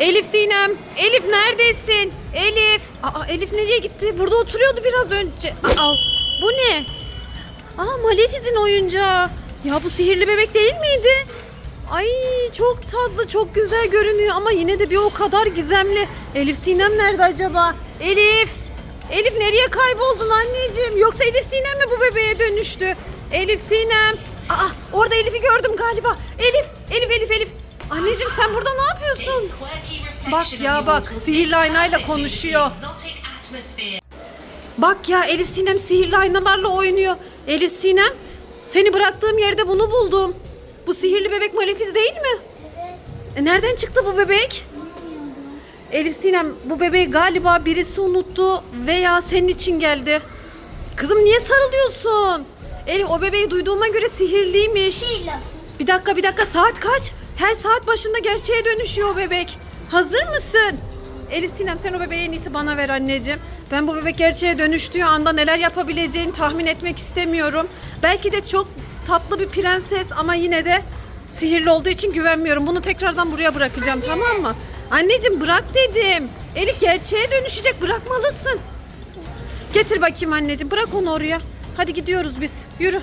Elif Sinem. Elif neredesin? Elif. Aa Elif nereye gitti? Burada oturuyordu biraz önce. Aa bu ne? Aa Malefiz'in oyuncağı. Ya bu sihirli bebek değil miydi? Ay çok tatlı, çok güzel görünüyor ama yine de bir o kadar gizemli. Elif Sinem nerede acaba? Elif! Elif nereye kayboldun anneciğim? Yoksa Elif Sinem mi bu bebeğe dönüştü? Elif Sinem! Aa orada Elif'i gördüm galiba. Elif, Elif, Elif, Elif. Anneciğim sen burada ne yapıyorsun? Bak ya bak sihirli aynayla konuşuyor. Bak ya Elif Sinem sihirli aynalarla oynuyor. Elif Sinem seni bıraktığım yerde bunu buldum. Bu sihirli bebek Malefiz değil mi? E nereden çıktı bu bebek? Elif Sinem bu bebeği galiba birisi unuttu veya senin için geldi. Kızım niye sarılıyorsun? Elif o bebeği duyduğuma göre sihirliymiş. Bir dakika bir dakika saat kaç? Her saat başında gerçeğe dönüşüyor bebek. Hazır mısın? Elif Sinem sen o bebeği en iyisi bana ver anneciğim. Ben bu bebek gerçeğe dönüştüğü anda neler yapabileceğini tahmin etmek istemiyorum. Belki de çok tatlı bir prenses ama yine de sihirli olduğu için güvenmiyorum. Bunu tekrardan buraya bırakacağım tamam mı? Anneciğim bırak dedim. Elif gerçeğe dönüşecek bırakmalısın. Getir bakayım anneciğim bırak onu oraya. Hadi gidiyoruz biz yürü.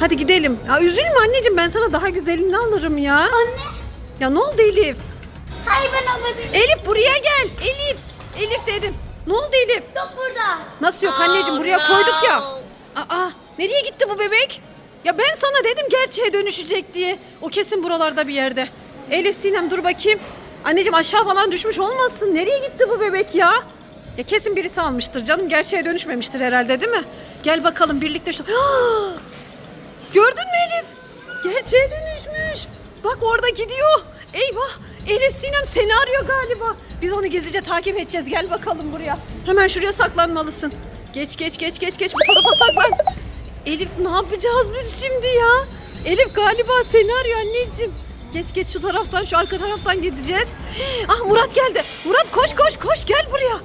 Hadi gidelim. Ya üzülme anneciğim ben sana daha güzelini alırım ya. Anne. Ya ne oldu Elif? Hayır ben alabilirim. Elif buraya gel. Elif. Elif dedim. Ne oldu Elif? Yok burada. Nasıl yok anneciğim buraya koyduk ya. Aa nereye gitti bu bebek? Ya ben sana dedim gerçeğe dönüşecek diye. O kesin buralarda bir yerde. Elif Sinem dur bakayım. Anneciğim aşağı falan düşmüş olmasın. Nereye gitti bu bebek ya? Ya kesin birisi almıştır canım. Gerçeğe dönüşmemiştir herhalde değil mi? Gel bakalım birlikte şu... Gördün mü Elif? Gerçeğe dönüşmüş. Bak orada gidiyor. Eyvah. Elif Sinem seni arıyor galiba. Biz onu gizlice takip edeceğiz. Gel bakalım buraya. Hemen şuraya saklanmalısın. Geç geç geç geç geç bu tarafa saklan. Elif ne yapacağız biz şimdi ya? Elif galiba seni arıyor anneciğim. Geç geç şu taraftan şu arka taraftan gideceğiz. Ah Murat geldi. Murat koş koş koş gel buraya.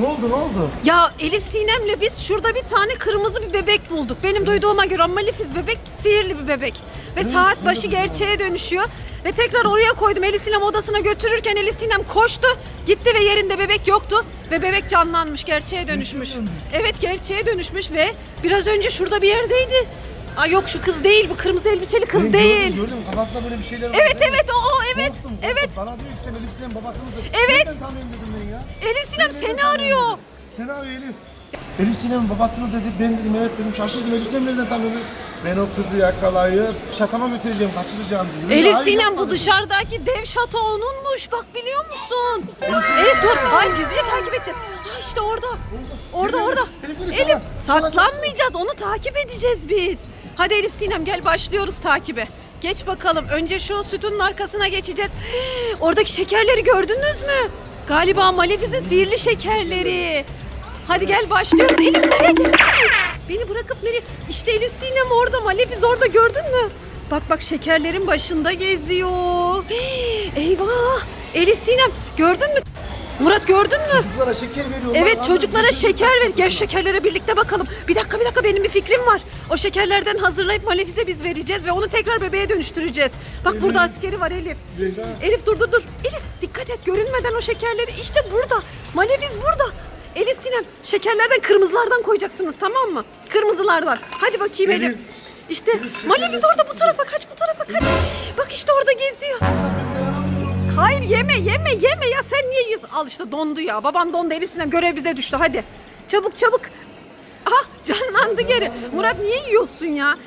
Ne oldu ne oldu? Ya Elif Sinem'le biz şurada bir tane kırmızı bir bebek bulduk. Benim duyduğuma göre Malefiz bebek sihirli bir bebek. Ve saat başı gerçeğe dönüşüyor. Ve tekrar oraya koydum. Elif Sinem odasına götürürken Elif Sinem koştu. Gitti ve yerinde bebek yoktu. Ve bebek canlanmış, gerçeğe dönüşmüş. Evet gerçeğe dönüşmüş ve biraz önce şurada bir yerdeydi. Aa yok şu kız değil bu kırmızı elbiseli kız Ben değil. Gördüm, gördüm kafasında böyle bir şeyler var. Evet evet o o evet Korktum, korktum. evet. Bana diyor ki sen Elif Sinem babası mısın? Evet. Nereden tanıyorsun dedim ya. Elif Sinem seni tanıyorsun arıyor. dedim. Seni arıyor Elif. Elif Sinem'in babasını dedi. Ben dedim evet dedim. Şaşırdım Elif Sinem nereden tanıyordu? Ben o kızı yakalayıp şatama götüreceğim, kaçıracağım diyor. Elif Hayır, Sinem bu dışarıdaki dev şato onunmuş. Bak biliyor musun? Evet dur. Hayır gizlice takip edeceğiz. Ha işte orada. Orada Elif, orada. Elif, Elif, Elif sana- sana saklanmayacağız. Onu takip edeceğiz biz. Hadi Elif Sinem gel başlıyoruz takibe. Geç bakalım. Önce şu sütunun arkasına geçeceğiz. Oradaki şekerleri gördünüz mü? Galiba Malefiz'in sihirli şekerleri. Hadi gel başlıyoruz. Elif nereye gidiyorsun? Beni bırakıp nereye? İşte Elif Sinem orada. Malefiz orada gördün mü? Bak bak şekerlerin başında geziyor. Eyvah. Elif Sinem gördün mü? Murat gördün mü? Çocuklara şeker veriyorlar. Evet çocuklara şeker ver. Gel şekerlere birlikte bakalım. Bir dakika bir dakika benim bir fikrim var. O şekerlerden hazırlayıp Malefiz'e biz vereceğiz ve onu tekrar bebeğe dönüştüreceğiz. Bak burada askeri var Elif. Elif dur dur dur. Elif dikkat et görünmeden o şekerleri. İşte burada. Malefiz burada. Elif Sinem şekerlerden kırmızılardan koyacaksınız tamam mı? Kırmızılardan. Hadi bakayım Elif. Elif. İşte Malefiz orada bu tarafa kaç bu tarafa kaç. Bak işte orada geziyor. Hayır yeme yeme yeme ya sen niye yiyorsun? Al işte dondu ya. Baban dondu Elif Sinem görev bize düştü hadi. Çabuk çabuk. Aha canlandı geri. Murat niye yiyorsun ya?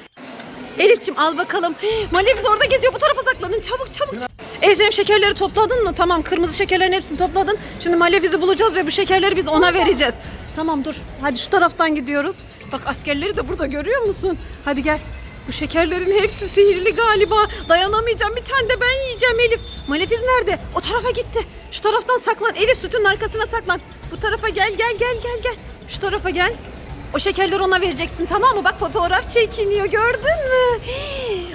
Elifçim al bakalım. Malefiz orada geziyor bu tarafa saklanın çabuk çabuk. çabuk. Sinem şekerleri topladın mı? Tamam kırmızı şekerlerin hepsini topladın. Şimdi Malefiz'i bulacağız ve bu şekerleri biz ona vereceğiz. Tamam dur. Hadi şu taraftan gidiyoruz. Bak askerleri de burada görüyor musun? Hadi gel. Bu şekerlerin hepsi sihirli galiba. Dayanamayacağım. Bir tane de ben yiyeceğim Elif. Malefiz nerede? O tarafa gitti. Şu taraftan saklan. Elif sütün arkasına saklan. Bu tarafa gel gel gel gel gel. Şu tarafa gel. O şekerleri ona vereceksin tamam mı? Bak fotoğraf çekiniyor gördün mü?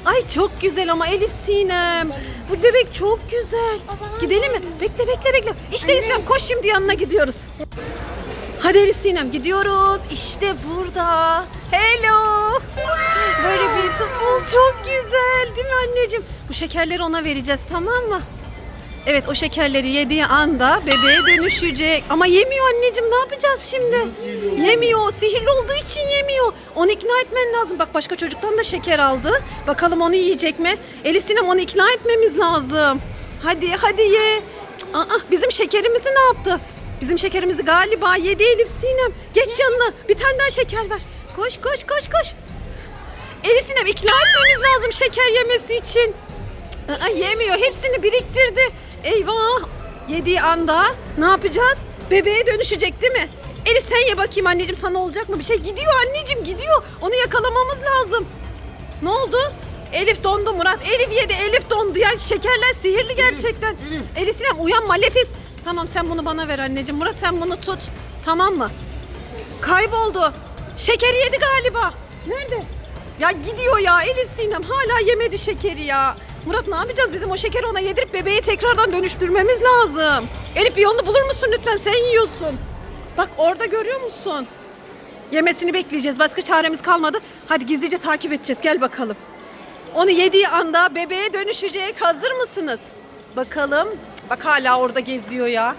Ay çok güzel ama Elif Sinem. Bu bebek çok güzel. Gidelim mi? Bekle bekle bekle. İşte Elif Sinem koş şimdi yanına gidiyoruz. Hadi Elif Sinem gidiyoruz. İşte burada. Hello. Böyle beautiful çok güzel değil mi anneciğim? Bu şekerleri ona vereceğiz tamam mı? Evet o şekerleri yediği anda bebeğe dönüşecek. Ama yemiyor anneciğim ne yapacağız şimdi? Yemiyor. Sihirli olduğu için yemiyor. Onu ikna etmen lazım. Bak başka çocuktan da şeker aldı. Bakalım onu yiyecek mi? Elif Sinem onu ikna etmemiz lazım. Hadi hadi ye. Cık, Aa, bizim şekerimizi ne yaptı? Bizim şekerimizi galiba yedi Elif Sinem. Geç yanına. Bir tane daha şeker ver. Koş koş koş koş. Elif Sinem ikna etmemiz lazım şeker yemesi için. Aa, yemiyor. Hepsini biriktirdi. Eyvah. Yediği anda ne yapacağız? Bebeğe dönüşecek değil mi? Elif sen ye bakayım anneciğim sana olacak mı bir şey? Gidiyor anneciğim gidiyor. Onu yakalamamız lazım. Ne oldu? Elif dondu Murat. Elif yedi. Elif dondu ya. Şekerler sihirli gerçekten. Elif. Elif Sinem uyan Malefis. Tamam sen bunu bana ver anneciğim. Murat sen bunu tut. Tamam mı? Kayboldu. Şekeri yedi galiba. Nerede? Ya gidiyor ya Elif Sinem hala yemedi şekeri ya. Murat ne yapacağız? Bizim o şekeri ona yedirip bebeği tekrardan dönüştürmemiz lazım. Elif bir yolunu bulur musun lütfen? Sen yiyorsun. Bak orada görüyor musun? Yemesini bekleyeceğiz. Başka çaremiz kalmadı. Hadi gizlice takip edeceğiz. Gel bakalım. Onu yediği anda bebeğe dönüşecek. Hazır mısınız? Bakalım. Bak hala orada geziyor ya.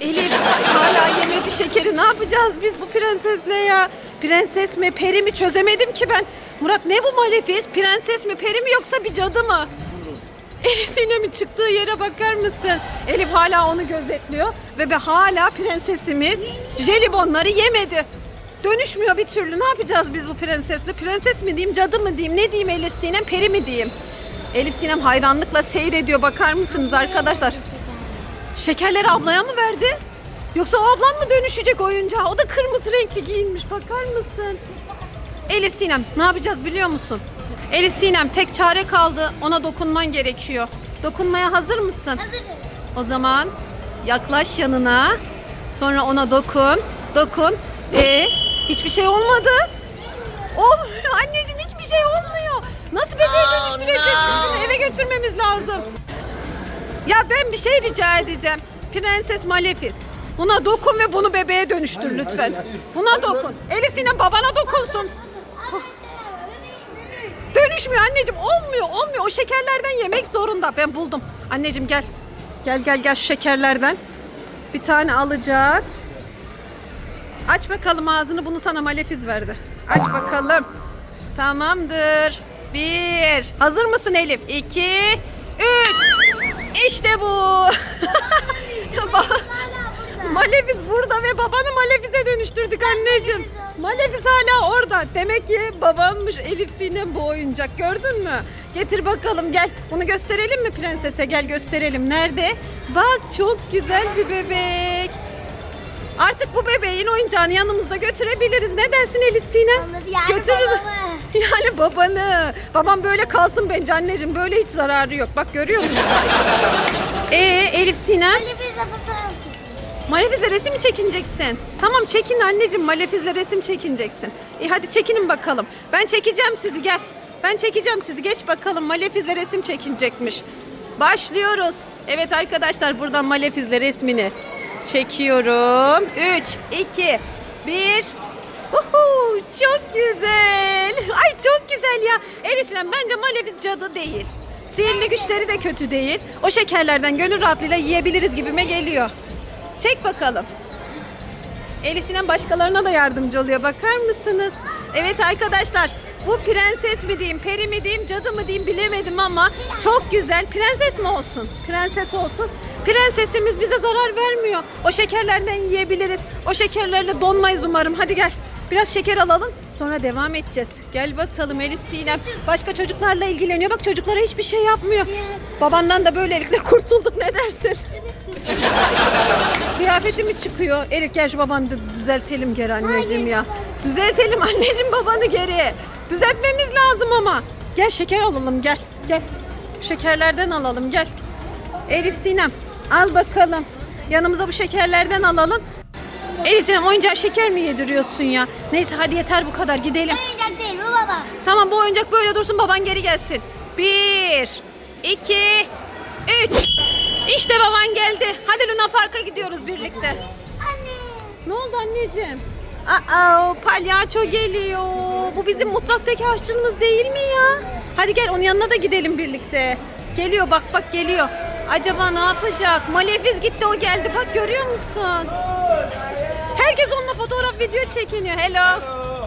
Elif hala yemedi şekeri. Ne yapacağız biz bu prensesle ya? Prenses mi peri mi çözemedim ki ben. Murat ne bu malefis? Prenses mi peri mi yoksa bir cadı mı? Elif Sinem'in çıktığı yere bakar mısın? Elif hala onu gözetliyor ve be hala prensesimiz jelibonları yemedi. Dönüşmüyor bir türlü. Ne yapacağız biz bu prensesle? Prenses mi diyeyim, cadı mı diyeyim, ne diyeyim Elif Sinem, peri mi diyeyim? Elif Sinem hayranlıkla seyrediyor. Bakar mısınız arkadaşlar? Şekerleri ablaya mı verdi? Yoksa o ablan mı dönüşecek oyuncağa? O da kırmızı renkli giyinmiş. Bakar mısın? Elif Sinem ne yapacağız biliyor musun? Elif Sinem tek çare kaldı. Ona dokunman gerekiyor. Dokunmaya hazır mısın? Hazırım. O zaman yaklaş yanına. Sonra ona dokun. Dokun. E hiçbir şey olmadı. Olmuyor anneciğim hiçbir şey olmuyor. Nasıl bebeğe dönüştüreceğiz? Bunu eve götürmemiz lazım. Ya ben bir şey rica edeceğim. Prenses Malefis. Buna dokun ve bunu bebeğe dönüştür Hayır, lütfen. hayır, hayır. Buna Hayır, dokun. Elif Sinem babana dokunsun. Dönüşmüyor anneciğim. Olmuyor olmuyor. O şekerlerden yemek zorunda. Ben buldum. Anneciğim gel. Gel gel gel şu şekerlerden. Bir tane alacağız. Aç bakalım ağzını. Bunu sana malefiz verdi. Aç bakalım. Tamamdır. Bir. Hazır mısın Elif? İki. Üç. İşte bu. Malefiz burada ve babanı Malefiz'e dönüştürdük anneciğim. Malefis hala orada. Demek ki babanmış Elif Sinem bu oyuncak. Gördün mü? Getir bakalım gel. Bunu gösterelim mi prensese? Gel gösterelim. Nerede? Bak çok güzel bir bebek. Artık bu bebeğin oyuncağını yanımızda götürebiliriz. Ne dersin Elif Sinem? Olur, yani Götürürüz. babamı. Yani babanı. Babam böyle kalsın bence anneciğim. Böyle hiç zararı yok. Bak görüyor musun? Ee Elif Sinem? Çekin. Malefizle resim mi çekineceksin? Tamam çekin anneciğim Malefizle resim çekineceksin. İyi hadi çekinin bakalım. Ben çekeceğim sizi gel. Ben çekeceğim sizi geç bakalım Malefizle resim çekinecekmiş. Başlıyoruz. Evet arkadaşlar buradan Malefizle resmini çekiyorum. 3, 2, 1. Uhu, çok güzel. Ay çok güzel ya. Sinem bence Malefiz cadı değil. Sihirli güçleri de kötü değil. O şekerlerden gönül rahatlığıyla yiyebiliriz gibime geliyor. Çek bakalım. Elif Sinem başkalarına da yardımcı oluyor. Bakar mısınız? Evet arkadaşlar. Bu prenses mi diyeyim, peri mi diyeyim, cadı mı diyeyim bilemedim ama çok güzel. Prenses mi olsun? Prenses olsun. Prensesimiz bize zarar vermiyor. O şekerlerden yiyebiliriz. O şekerlerle donmayız umarım. Hadi gel. Biraz şeker alalım. Sonra devam edeceğiz. Gel bakalım Elif Sinem. Başka çocuklarla ilgileniyor. Bak çocuklara hiçbir şey yapmıyor. Babandan da böylelikle kurtulduk. Ne dersin? Kıyafeti mi çıkıyor? Elif gel şu babanı dü- düzeltelim geri anneciğim ya. Düzeltelim anneciğim babanı geri. Düzeltmemiz lazım ama. Gel şeker alalım gel. Gel. Şu Şekerlerden alalım gel. Elif Sinem al bakalım. Yanımıza bu şekerlerden alalım. Elif Sinem oyuncağa şeker mi yediriyorsun ya? Neyse hadi yeter bu kadar gidelim. Oyuncak değil bu baba. Tamam bu oyuncak böyle dursun baban geri gelsin. Bir, iki, üç. İşte baban geldi. Hadi Luna Park'a gidiyoruz birlikte. Anne. Ne oldu anneciğim? Aa, palyaço geliyor. Bu bizim mutfaktaki aşçımız değil mi ya? Hadi gel onun yanına da gidelim birlikte. Geliyor bak bak geliyor. Acaba ne yapacak? Malefiz gitti o geldi bak görüyor musun? Herkes onunla fotoğraf video çekiniyor. Hello.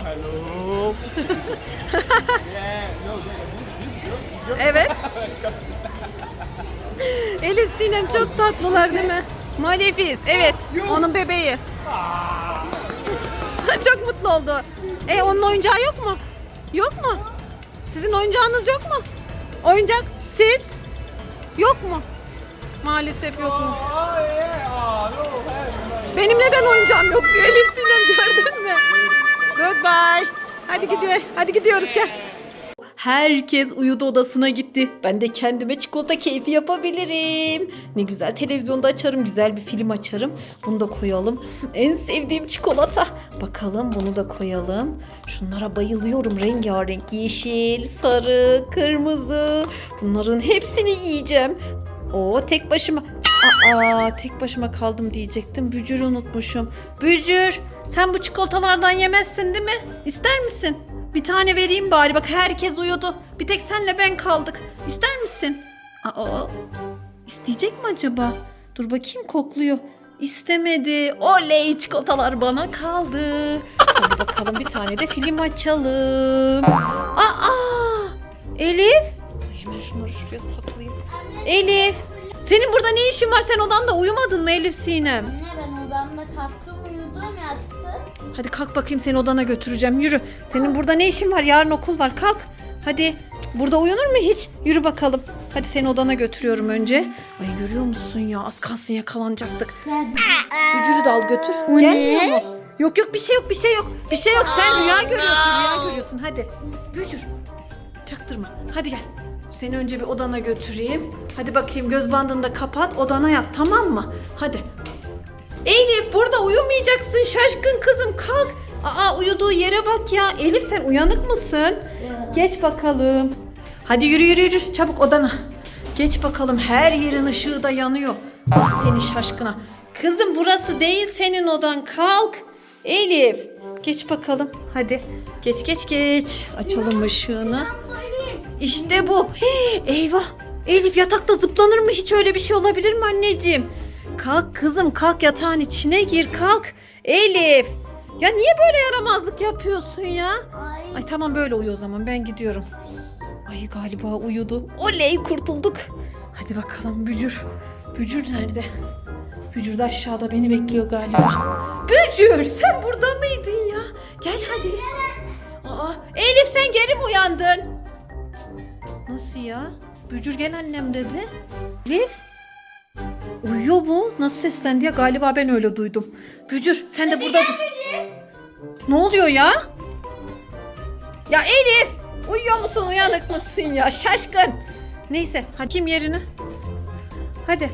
Hello. Evet. Elif Sinem çok tatlılar değil mi? Malefiz. Evet. Onun bebeği. çok mutlu oldu. E onun oyuncağı yok mu? Yok mu? Sizin oyuncağınız yok mu? Oyuncak siz? Yok mu? Maalesef yok mu? Benim neden oyuncağım yok diyor Elif Sinem gördün mü? Goodbye. Hadi gidiyor. Hadi gidiyoruz gel. Herkes uyudu odasına gitti. Ben de kendime çikolata keyfi yapabilirim. Ne güzel televizyonda açarım, güzel bir film açarım. Bunu da koyalım. En sevdiğim çikolata. Bakalım bunu da koyalım. Şunlara bayılıyorum. Rengarenk yeşil, sarı, kırmızı. Bunların hepsini yiyeceğim. O tek başıma. Aa tek başıma kaldım diyecektim. Bücür'ü unutmuşum. Bücür sen bu çikolatalardan yemezsin değil mi? İster misin? Bir tane vereyim bari. Bak herkes uyudu. Bir tek senle ben kaldık. İster misin? Aa isteyecek mi acaba? Dur bakayım kokluyor. İstemedi. Oley çikolatalar bana kaldı. Hadi bakalım bir tane de film açalım. Aa Elif. Hemen şunları şuraya saklayayım. Elif. Senin burada ne işin var? Sen odanda uyumadın mı Elif Sinem? Anne Hadi kalk bakayım seni odana götüreceğim. Yürü. Senin burada ne işin var? Yarın okul var. Kalk. Hadi. Burada uyunur mu hiç? Yürü bakalım. Hadi seni odana götürüyorum önce. Ay görüyor musun ya? Az kalsın yakalanacaktık. Bücürü de al götür. O Gelmiyor ne? mu? Yok yok bir şey yok bir şey yok. Bir şey yok. Sen rüya görüyorsun. Rüya görüyorsun. Hadi. Bücür. Çaktırma. Hadi gel. Seni önce bir odana götüreyim. Hadi bakayım göz bandını da kapat. Odana yat tamam mı? Hadi. Elif burada uyumayacaksın şaşkın kızım kalk. Aa uyuduğu yere bak ya. Elif sen uyanık mısın? Geç bakalım. Hadi yürü yürü yürü çabuk odana. Geç bakalım her yerin ışığı da yanıyor. Ah seni şaşkına. Kızım burası değil senin odan kalk. Elif geç bakalım hadi. Geç geç geç. Açalım ışığını. İşte bu. Hii, eyvah. Elif yatakta zıplanır mı? Hiç öyle bir şey olabilir mi anneciğim? Kalk kızım kalk yatağın içine gir kalk. Elif. Ya niye böyle yaramazlık yapıyorsun ya? Ay. Ay tamam böyle uyu o zaman ben gidiyorum. Ay galiba uyudu. Oley kurtulduk. Hadi bakalım Bücür. Bücür nerede? Bücür de aşağıda beni bekliyor galiba. Bücür sen burada mıydın ya? Gel hadi. Aa, Elif sen geri mi uyandın? Nasıl ya? Bücür gel annem dedi. Elif? Uyuyor mu? Nasıl seslendi ya? Galiba ben öyle duydum. Bücür sen de burada dur. Ne oluyor ya? Ya Elif! Uyuyor musun? Uyanık mısın ya? Şaşkın. Neyse. Hadi kim yerine? Hadi.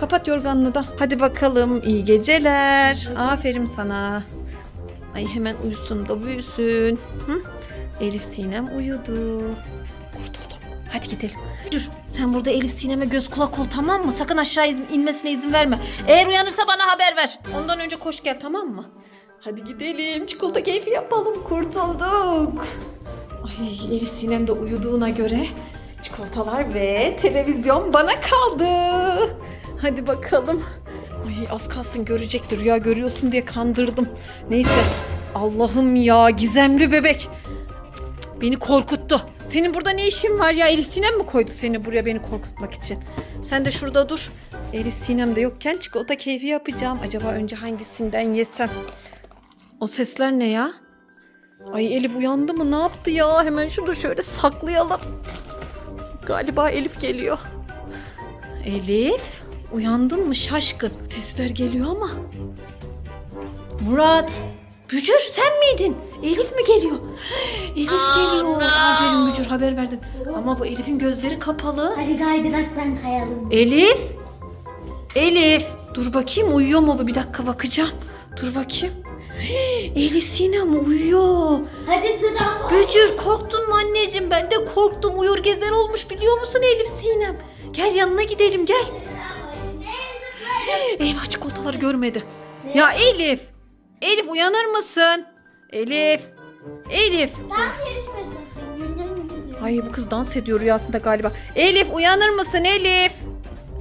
Kapat yorganını da. Hadi bakalım. İyi geceler. Aferin sana. Ay hemen uyusun da büyüsün. Hı? Elif Sinem uyudu. Kurtuldum. Hadi gidelim. Dur sen burada Elif Sinem'e göz kulak ol tamam mı? Sakın aşağı iz- inmesine izin verme. Eğer uyanırsa bana haber ver. Ondan önce koş gel tamam mı? Hadi gidelim çikolata keyfi yapalım. Kurtulduk. Ay Elif Sinem de uyuduğuna göre çikolatalar ve televizyon bana kaldı. Hadi bakalım. Ay az kalsın görecektir. Rüya görüyorsun diye kandırdım. Neyse. Allah'ım ya gizemli bebek. Cık, cık, Beni korkuttu. Senin burada ne işin var ya? Elif Sinem mi koydu seni buraya beni korkutmak için? Sen de şurada dur. Elif Sinem de yokken çikolata keyfi yapacağım. Acaba önce hangisinden yesem? O sesler ne ya? Ay Elif uyandı mı? Ne yaptı ya? Hemen şurada şöyle saklayalım. Galiba Elif geliyor. Elif, uyandın mı şaşkın? Sesler geliyor ama. Murat, Bücür sen miydin? Elif mi geliyor? Elif geliyor. Aferin Bücür haber verdin. Ama bu Elif'in gözleri kapalı. Hadi kaydıraktan kayalım. Elif. Elif. Dur bakayım uyuyor mu bu? Bir dakika bakacağım. Dur bakayım. Elif Sinem uyuyor. Hadi tramvay. Bücür korktun mu anneciğim? Ben de korktum. Uyur gezer olmuş biliyor musun Elif Sinem? Gel yanına gidelim gel. Eyvah çikolataları görmedi. Ya Elif. Elif uyanır mısın? Elif. Elif. Dans yarışması. Ay bu kız dans ediyor rüyasında galiba. Elif uyanır mısın Elif?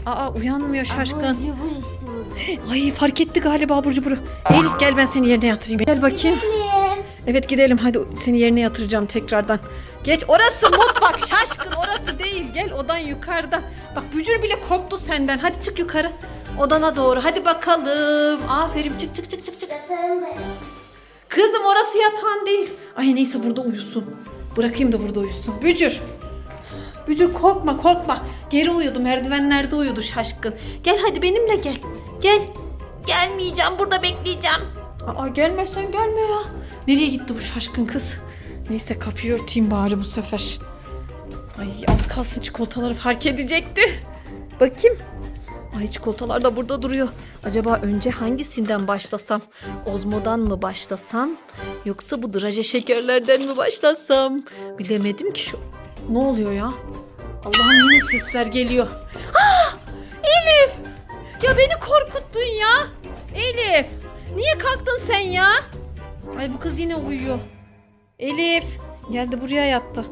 Aa uyanmıyor şaşkın. Cubur istiyorum. Ay fark etti galiba abur cuburu. Elif gel ben seni yerine yatırayım. Gel bakayım. Gelin. Evet gidelim hadi seni yerine yatıracağım tekrardan. Geç orası mutfak şaşkın orası değil. Gel odan yukarıda. Bak bücür bile korktu senden. Hadi çık yukarı. Odana doğru. Hadi bakalım. Aferin çık çık çık çık çık. Kızım orası yatağın değil. Ay neyse burada uyusun. Bırakayım da burada uyusun. Bücür. Bücür korkma korkma. Geri uyudu merdivenlerde uyudu şaşkın. Gel hadi benimle gel. Gel. Gelmeyeceğim burada bekleyeceğim. Aa gelmesen gelme ya. Nereye gitti bu şaşkın kız? Neyse kapıyı örteyim bari bu sefer. Ay az kalsın çikolataları fark edecekti. Bakayım. Ay çikolatalar da burada duruyor. Acaba önce hangisinden başlasam? Ozmo'dan mı başlasam? Yoksa bu draje şekerlerden mi başlasam? Bilemedim ki şu. Ne oluyor ya? Allah'ım yine sesler geliyor. Ah! Elif! Ya beni korkuttun ya. Elif! Niye kalktın sen ya? Ay bu kız yine uyuyor. Elif! Geldi buraya yattı.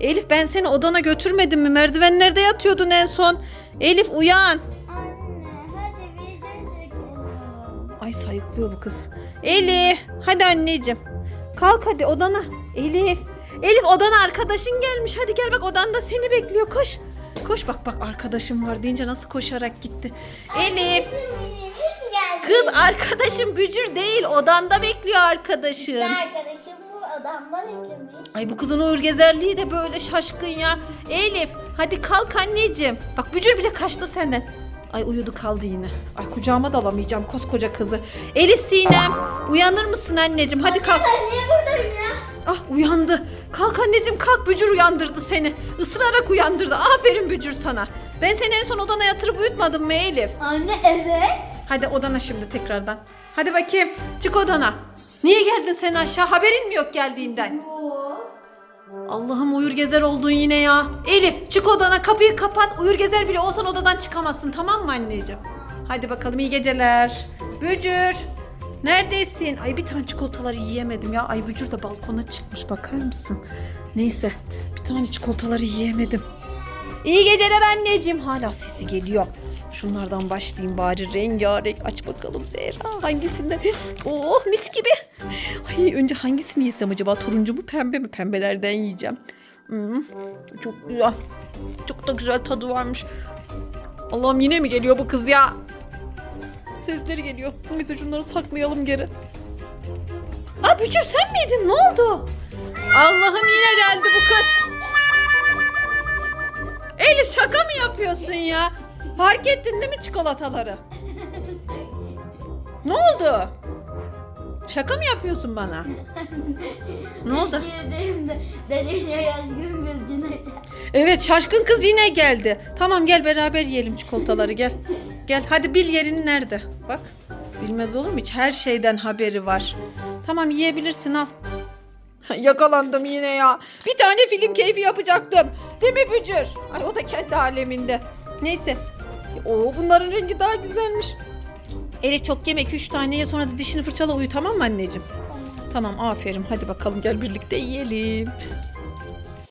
Elif ben seni odana götürmedim mi? Merdivenlerde yatıyordun en son. Elif uyan. Anne hadi video çekelim. Ay sayıklıyor bu kız. Elif hadi anneciğim. Kalk hadi odana. Elif. Elif odana arkadaşın gelmiş. Hadi gel bak odanda seni bekliyor. Koş. Koş bak bak arkadaşım var deyince nasıl koşarak gitti. Elif. Kız arkadaşım bücür değil. Odanda bekliyor arkadaşın. Arkadaşım bu adamda beklemiş. Ay bu kızın uğur gezerliği de böyle şaşkın ya. Elif hadi kalk anneciğim. Bak bücür bile kaçtı senden. Ay uyudu kaldı yine. Ay kucağıma da alamayacağım koskoca kızı. Elif Sinem uyanır mısın anneciğim? Hadi kalk. Ben niye buradayım ya? Ah uyandı. Kalk anneciğim kalk bücür uyandırdı seni. Isırarak uyandırdı. Aferin bücür sana. Ben seni en son odana yatırıp uyutmadım mı Elif? Anne evet. Hadi odana şimdi tekrardan. Hadi bakayım çık odana. Niye geldin sen aşağı? Haberin mi yok geldiğinden? Bu. Allah'ım uyur gezer oldun yine ya. Elif çık odana kapıyı kapat. Uyur gezer bile olsan odadan çıkamazsın tamam mı anneciğim? Hadi bakalım iyi geceler. Bücür. Neredesin? Ay bir tane çikolataları yiyemedim ya. Ay Bücür de balkona çıkmış bakar mısın? Neyse bir tane çikolataları yiyemedim. İyi geceler anneciğim. Hala sesi geliyor. Şunlardan başlayayım bari rengarenk. Aç bakalım Zehra hangisinden? Oh mis gibi. Ay önce hangisini yesem acaba? Turuncu mu pembe mi? Pembelerden yiyeceğim. Hmm, çok güzel. Çok da güzel tadı varmış. Allah'ım yine mi geliyor bu kız ya? Sesleri geliyor. Neyse şunları saklayalım geri. Aa Bücür sen miydin? Ne oldu? Allah'ım yine geldi bu kız. Elif şaka mı yapıyorsun ya? Fark ettin değil mi çikolataları? Ne oldu? Şaka mı yapıyorsun bana? Ne oldu? Evet şaşkın kız yine geldi. Tamam gel beraber yiyelim çikolataları gel. Gel hadi bil yerini nerede. Bak bilmez olur mu hiç her şeyden haberi var. Tamam yiyebilirsin al. Yakalandım yine ya. Bir tane film keyfi yapacaktım. Değil mi Bücür? Ay o da kendi aleminde. Neyse. Oo bunların rengi daha güzelmiş. Elif çok yeme 2-3 tane ye sonra da dişini fırçala uyu tamam mı anneciğim? Tamam aferin hadi bakalım gel birlikte yiyelim.